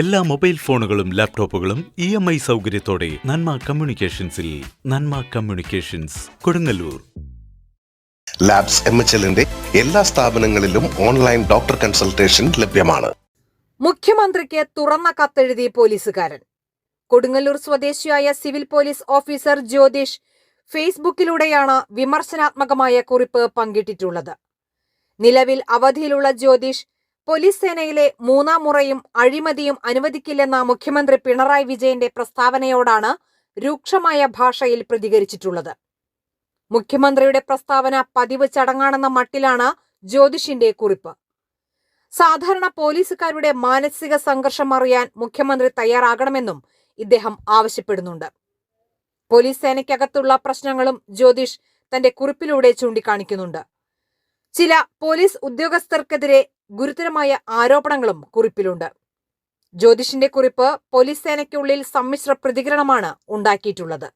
എല്ലാ മൊബൈൽ ഫോണുകളും ലാപ്ടോപ്പുകളും ഇ എം ഐ സൗകര്യത്തോടെ നന്മ കമ്മ്യൂണിക്കേഷൻസിൽ Nanma communications Kodungallur. Labs M H എല്ലിന്റെ എല്ലാ സ്ഥാപനങ്ങളിലും ഓൺലൈൻ ഡോക്ടർ കൺസൾട്ടേഷൻ ലഭ്യമാണ്. മുഖ്യമന്ത്രിക്ക് തുറന്ന കത്തെഴുതി പോലീസുകാരൻ. കൊടുങ്ങല്ലൂർ സ്വദേശിയായ സിവിൽ പോലീസ് ഓഫീസർ ജ്യോതിഷ് ഫേസ്ബുക്കിലൂടെയാണ് വിമർശനാത്മകമായ കുറിപ്പ് പങ്കിട്ടിട്ടുള്ളത്. നിലവിൽ അവധിയിലുള്ള ജ്യോതിഷ് പോലീസ് സേനയിലെ മൂന്നാം മുറയും അഴിമതിയും അനുവദിക്കില്ലെന്ന മുഖ്യമന്ത്രി പിണറായി വിജയന്റെ പ്രസ്താവനയോടാണ് രൂക്ഷമായ ഭാഷയിൽ പ്രതികരിച്ചിട്ടുള്ളത്. മുഖ്യമന്ത്രിയുടെ പ്രസ്താവന പതിവ് ചടങ്ങാണെന്ന മട്ടിലാണ് ജ്യോതിഷിന്റെ കുറിപ്പ്. സാധാരണ പോലീസുകാരുടെ മാനസിക സംഘർഷം അറിയാൻ മുഖ്യമന്ത്രി തയ്യാറാകണമെന്നും ഇദ്ദേഹം ആവശ്യപ്പെടുന്നുണ്ട്. പോലീസ് സേനയ്ക്കകത്തുള്ള പ്രശ്നങ്ങളും ജ്യോതിഷ് തന്റെ കുറിപ്പിലൂടെ ചൂണ്ടിക്കാണിക്കുന്നുണ്ട്. ചില പോലീസ് ഉദ്യോഗസ്ഥർക്കെതിരെ ഗുരുതരമായ ആരോപണങ്ങളും കുറിപ്പിലുണ്ട്. ജ്യോതിഷിന്റെ കുറിപ്പ് പോലീസ് സേനയ്ക്കുള്ളിൽ സമ്മിശ്ര പ്രതികരണമാണ് ഉണ്ടാക്കിയിട്ടുള്ളത്.